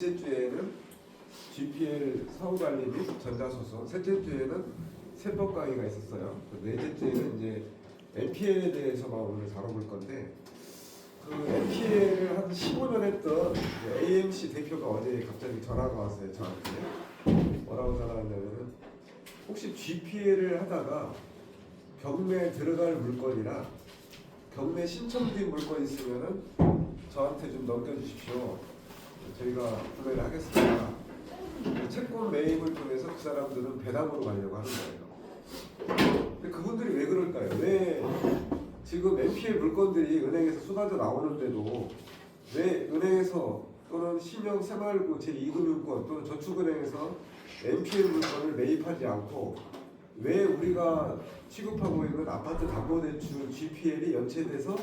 셋째 주에는 GPL 사후관리 및 전자소송, 셋째 주에는 세법 강의가 있었어요. 그 넷째 주에는 이제 MPL에 대해서만 오늘 다뤄볼 건데 그 MPL을 한 15년 했던 그 AMC 대표가 어제 갑자기 전화가 왔어요 저한테 뭐라고 전화 왔냐면은 혹시 GPL을 하다가 경매에 들어갈 물건이나 경매 신청된 물건 있으면은 저한테 좀 넘겨주십시오. 저희가 구매를 하겠습니다. 그 채권 매입을 통해서 그 사람들은 배당으로 가려고 하는 거예요. 근데 그분들이 왜 그럴까요? 왜 지금 NPL 물건들이 은행에서 쏟아져 나오는데도 왜 은행에서 또는 신용 새마을고 제2금융권 또는 저축은행에서 NPL 물건을 매입하지 않고 왜 우리가 취급하고 있는 아파트 담보대출 GPL이 연체돼서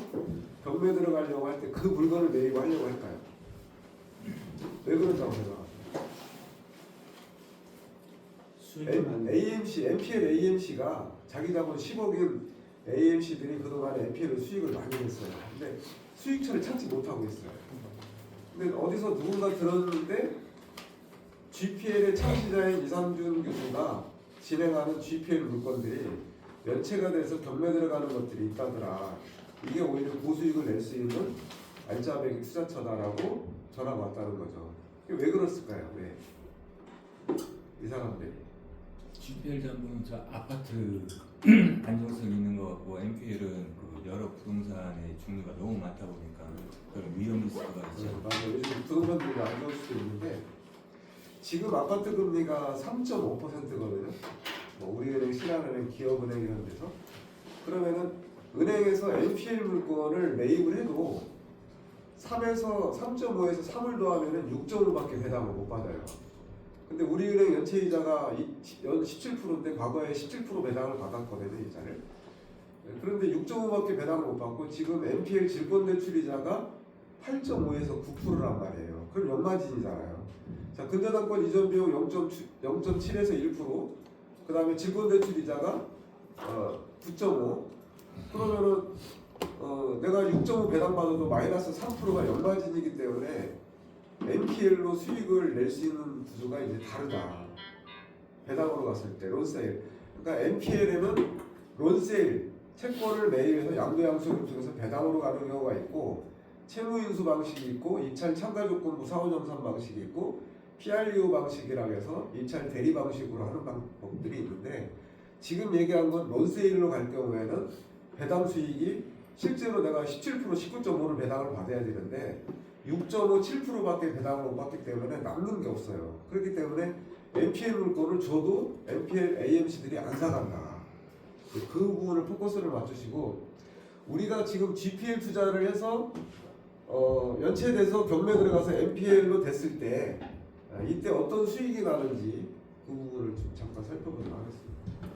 경매 들어가려고 할 때 그 물건을 매입하려고 할까요? 왜 그런다고 생각하세요? AMC, MPL AMC가 자기 자본 10억인 AMC들이 그동안 MPL 수익을 많이 냈어요. 근데 수익처를 찾지 못하고 있어요. 근데 어디서 누군가 들었는데 GPL의 창시자인 이상준 교수가 진행하는 GPL 물건들이 연체가 돼서 경매 들어가는 것들이 있다더라. 이게 오히려 고수익을 낼 수 있는 알짜배기 투자처다라고 전화가 왔다는 거죠. 왜 그랬을까요? 왜? 이 사람들이. GPL 잡은 저 아파트 안정성 있는 것 같고 NPL은 그 여러 부동산의 종류가 너무 많다 보니까 그런 위험 리스크가 네, 있죠. 맞아요. 요즘 부동산들이 안 좋을 수도 있는데 지금 아파트 금리가 3.5%거든요. 뭐 우리은행, 신한은행, 기업은행 이런 데서 그러면은 은행에서 NPL 물건을 매입을 해도 3에서 3.5에서 3을 더하면은 6.5밖에 배당을 못 받아요. 근데 우리은행 연체 이자가 이- 연 17%인데 과거에 17% 배당을 받았거든요 이자를. 그런데 6.5밖에 배당을 못 받고 지금 NPL 질권 대출 이자가 8.5에서 9%란 말이에요. 그럼 연마진이잖아요. 자, 근저당권 이전 비용 0.7에서 1%, 그 다음에 질권 대출 이자가 어, 9.5. 그러면은 어, 내가 6.5 배당 받아도 마이너스 3%가 연마진이기 때문에 NPL로 수익을 낼 수 있는 구조가 이제 다르다. 배당으로 갔을 때 론세일. 그러니까 NPL에는 론세일 채권을 매입해서 양도양수를 통해서 배당으로 가는 경우가 있고 채무인수 방식이 있고 입찰 참가 조건부 사후점산 방식이 있고 PRU 방식이라고 해서 입찰 대리 방식으로 하는 방법들이 있는데 지금 얘기한 건 론세일로 갈 경우에는 배당 수익이 실제로 내가 17% 19.5를 배당을 받아야 되는데 6.5, 7%밖에 배당을 못 받기 때문에 남는 게 없어요. 그렇기 때문에 NPL 물건을 줘도 NPL AMC들이 안 사간다. 그 부분을 포커스를 맞추시고 우리가 지금 GPL 투자를 해서 어, 연체돼서 경매 들어가서 NPL로 됐을 때 아, 이때 어떤 수익이 나는지 그 부분을 좀 잠깐 살펴보도록 하겠습니다.